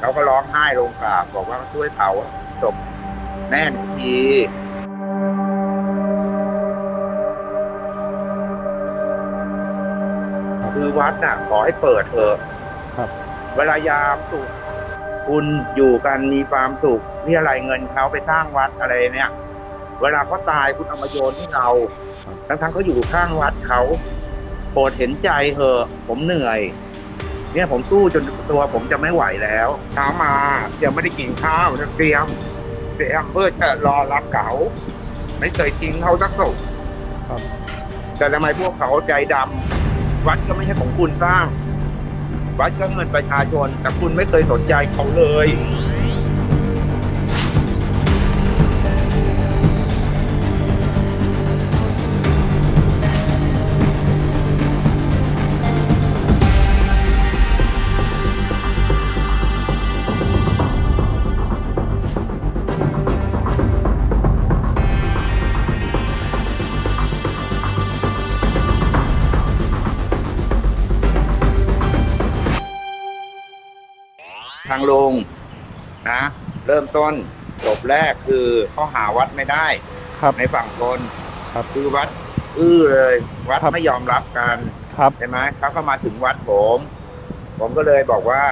เขาก็ร้องไห้ลงกราบบอกว่าช่วยเผาศพแม่หนูทีคือวัดน่ะขอให้เปิดเถอะครับ เวลายามสุข คุณอยู่กันมีความสุขนี่อะไรเงินเขาไปสร้างวัดอะไรเนี่ย เวลาเขาตายคุณเอามาโยนให้เรา ทั้งทั้งๆเขาอยู่ข้างวัดเขาโปรดเห็นใจเถอะผมเหนื่อย เนี่ยผมสู้จนตัวผมจะไม่ไหวแล้วเช้ามายังไม่ได้กินข้าวจะเตรียมเตรียมเพื่อจะรอรับเขาไม่เคยทิ้งเขาสักศพครับแต่ทำไมพวกเขาใจดำวัดก็ไม่ใช่ของคุณสร้าง วัดก็เงินประชาชน แต่คุณไม่เคยสนใจเขาเลยางลงนะ เริ่มต้นจบแรกคือข้อหาวัดไม่ได้ครับ ในฝั่งตนครับคือวัด อื้อเลย วัดครับ ไม่ยอมรับกันครับ ใช่ไหมเขาก็มาถึงวัดผม ผมก็เลยบอกว่า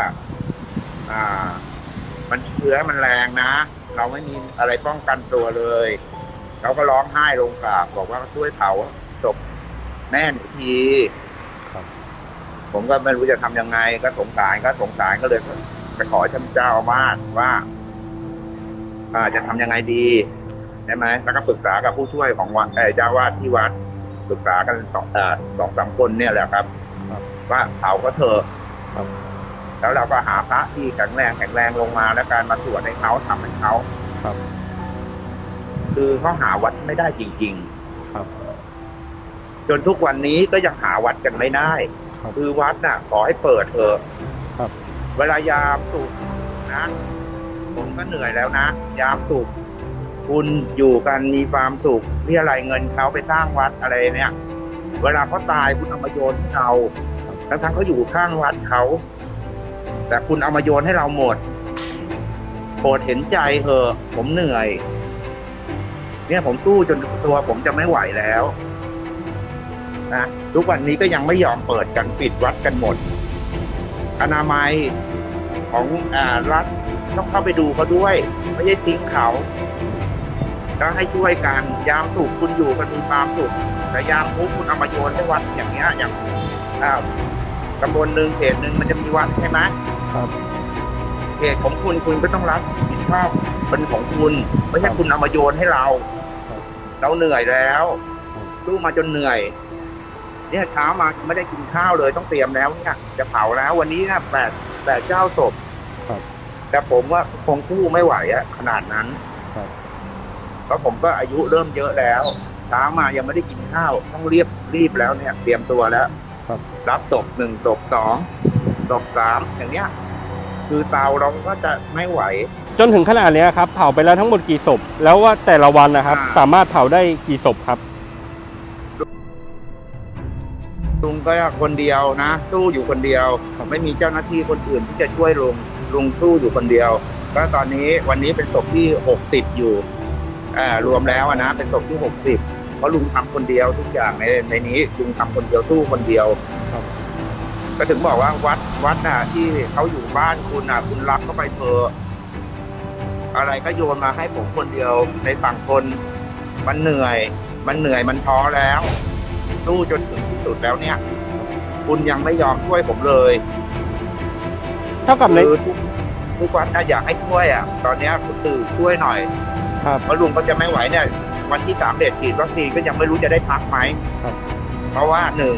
อ่า มันเชื้อมันแรงนะ เราไม่มีอะไรป้องกันตัวเลยเขาก็ร้องไห้ลงกราบบอกว่าช่วยเผาศพแม่หนูทีครับ ผมก็ไม่รู้จะทำยังไง ก็สงสารก็สงสารก็เลย ไปขอท่านเจ้าอาวาสว่าอ่าจะทำยังไงดีใช่ไหมแล้วก็ปรึกษากับผู้ช่วยของวัดเอ่อเจ้าวาดที่วัดปรึกษากันสองเอ่อสองสามคนเนี่ยแหละครับครับว่าเผาก็เถอะครับแล้วเราก็หาพระที่แข็งแรงแข็งแรงลงมาแล้วการมาสวดให้เขาทำให้เขาครับ คือเขาหาวัดไม่ได้จริงครับๆจนทุกวันนี้ก็ยังหาวัดกันไม่ได้ครับคือวัดน่ะ ขอให้เปิดเถอะครับ เวลายามสุขนะ ผมก็เหนื่อยแล้วนะ ยามสุขคุณอยู่กันมีความสุขเรียอะไรเงินเขาไปสร้างวัดอะไรเนี่ย เวลาเขาตายคุณเอามาโยนให้เราทั้งทั้งเขาอยู่ข้างวัดเขา แต่คุณเอามาโยนให้เราหมดโปรดเห็นใจเถอะผมเหนื่อย เนี่ยผมสู้จนตัวผมจะไม่ไหวแล้วนะทุกวันนี้ก็ยังไม่ยอมเปิดกันปิดวัดกันหมด อนามัยของอ่ารัฐต้องเข้าไปดูเขาด้วย ไม่ใช่ทิ้งเขาแล้วให้ช่วยกันยามสุขคุณอยู่กันมีความสุขแต่ยามทุกข์คุณเอามาโยนให้วัดอย่างเงี้ยอย่างอ่าตำบลหนึ่งเขตหนึ่งมันจะมีวัดใช่ไหมครับเขตของคุณคุณก็ต้องรับผิดชอบเป็นของคุณ ไม่ใช่คุณเอามาโยนให้เราครับเราเหนื่อยแล้วครับสู้มาจนเหนื่อย เนี่ยเช้ามาไม่ได้กินข้าวเลยต้องเตรียมแล้วเนี่ยจะเผาแล้ววันนี้นะแปดแปดเจ้าศพครับ แต่ผมว่าคงสู้ไม่ไหวอะขนาดนั้นครับเพราะผมก็อายุเริ่มเยอะแล้วเช้ามายังไม่ได้กินข้าว ต้องรีบรีบแล้วเนี่ย เตรียมตัวแล้วครับ รับศพหนึ่งศพสองศพสามอย่างเนี้ย คือเตาเราก็จะไม่ไหว จนถึงขนาดเนี้ยครับเผาไปแล้วทั้งหมดกี่ศพ แล้วว่าแต่ละวันนะครับ อ่า สามารถเผาได้กี่ศพครับ ลุงก็คนเดียวนะ สู้อยู่คนเดียวไม่มีเจ้าหน้าที่คนอื่นที่จะช่วยลุงลุงสู้อยู่คนเดียว ก็ตอนนี้วันนี้เป็นศพที่หกสิบอยู่อ่ารวมแล้วนะเป็นศพที่หกสิบเพราะลุงทำคนเดียวทุกอย่างในในนี้ลุงทำคนเดียวสู้คนเดียวก็ถึงบอกว่าวัดวัดน่ะที่เขาอยู่บ้านคุณน่ะ คุณรับเข้าไปเถอะอะไรก็โยนมาให้ผมคนเดียวในฝั่งคน มันเหนื่อย มันเหนื่อยมันท้อแล้ว สู้จนถึงที่สุดแล้วเนี่ย คุณยังไม่ยอมช่วยผมเลยเท่ากับใน คือทุกทุกวัดน่ะอยากให้ช่วยอะ ตอนเนี้ยสื่อช่วยหน่อยครับ เพราะลุงก็จะไม่ไหวเนี่ย วันที่สามเด็ดฉีดวัคซีนก็ยังไม่รู้จะได้พักไหมครับ เพราะว่าหนึ่ง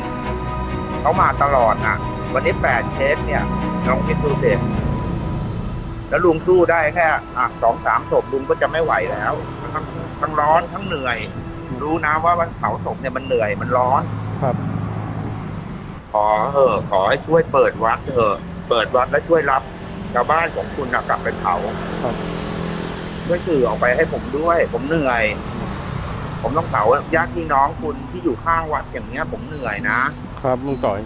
เขามาตลอดอะ วันนี้แปดเคสเนี่ยลองคิดดูเด็แล้วลุงสู้ได้แค่ อะสองสามศพลุงก็จะไม่ไหวแล้วทั้งทั้งร้อนทั้งเหนื่อย รู้นะว่าวันเผาศพเนี่ยมันเหนื่อยมันร้อน ครับ ขอเถอะขอให้ช่วยเปิดวัดเถอะเปิดวัดแล้วช่วยรับชาวบ้านของคุณน่ะกลับไปเผาครับ ช่วยสื่อออกไปให้ผมด้วย ผมเหนื่อย ผมต้องเผาญาติพี่น้องคุณที่อยู่ข้างวัดอย่างเนี้ย ผมเหนื่อยนะ ครับลุงต่อย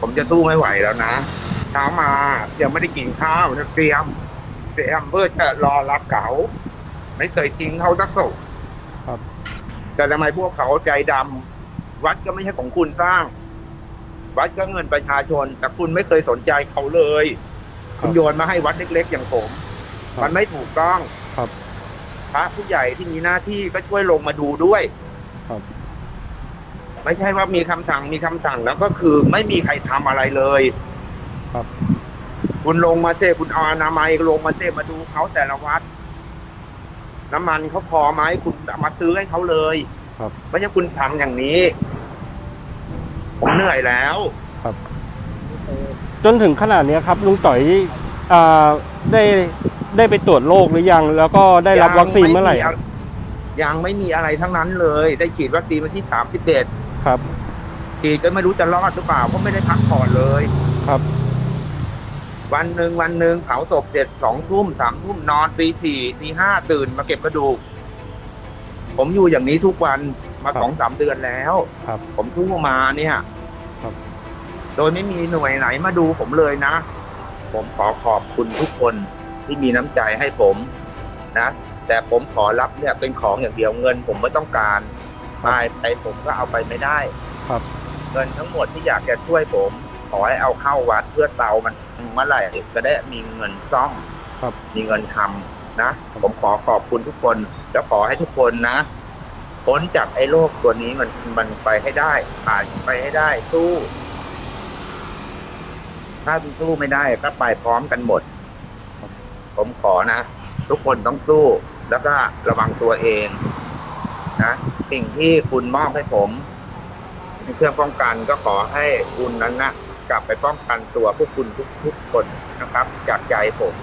ผมจะสู้ไม่ไหวแล้วนะเช้ามายังไม่ได้กินข้าวนะเตรียมเตรียมเพื่อจะรอรับเขาไม่เคยทิ้งเขาสักศพครับ แต่ทำไมพวกเขาใจดำวัดก็ไม่ใช่ของคุณสร้าง วัดก็เงินประชาชน แต่คุณไม่เคยสนใจเขาเลย คุณโยนมาให้วัดเล็ก ๆ อย่างผม ครับ มันไม่ถูกต้องครับ พระผู้ใหญ่ที่มีหน้าที่ก็ช่วยลงมาดูด้วยครับ ไม่ใช่ว่ามีคำสั่งมีคำสั่งแล้วก็คือไม่มีใครทำอะไรเลยครับ คุณลงมาเซคุณเอาอนามัยลงมาเซมาดูเขาแต่ละวัด น้ำมันเขาพอไหมคุณเอามาซื้อให้เขาเลยครับไม่ใช่คุณทำอย่างนี้ ผมเหนื่อยแล้ว จนถึงขนาดเนี้ยครับลุงต่อยอ่าได้ได้ไปตรวจโรคหรือยัง แล้วก็ได้รับวัคซีนเมื่อไหร่ยังะยังไม่มีอะไรทั้งนั้นเลย ได้ฉีดวัคซีนวันที่สามสิบเอ็ดครับ ฉีดก็ไม่รู้จะรอดหรือเปล่าเพราะไม่ได้พักผ่อนเลยครับ วันหนึ่งวันหนึ่งเผาศพเสร็จสองทุ่มสามทุ่มนอนตีสี่ตีห้าตื่นมาเก็บกระดูก ผมอยู่อย่างนี้ทุกวันมาครับสองสามเดือนแล้ว ครับ ผมสู้มาเนี่ยครับ โดยไม่มีหน่วยไหนมาดูผมเลยนะ ผมขอขอบคุณทุกคนที่มีน้ำใจให้ผมนะ แต่ผมขอรับเนี่ยเป็นของอย่างเดียวเงิน ผมไม่ต้องการตายไปผมก็เอาไปไม่ได้ ครับ เงินทั้งหมดที่อยากจะช่วยผมข อให้เอาเข้าวัดเพื่อเตามันเมื่อไหร่จะได้มีเงินซ่อมครับมีเงินทำนะ ผมขอขอบคุณทุกคนแล้วขอให้ทุกคนนะพ้นจากไอ้โรคตัวนี้มันมันไปให้ได้ผ่านไปให้ได้สู้ ถ้าสู้ไม่ได้ก็ไปพร้อมกันหมด ผมขอนะ ทุกคนต้องสู้ แล้วก็ระวังตัวเองนะสิ่งที่คุณมอบให้ผมเป็นเครื่องป้องกันก็ขอให้คุณนั้นนะ กลับไปป้องกันตัวพวกคุณทุกๆคนนะครับ จากใจผม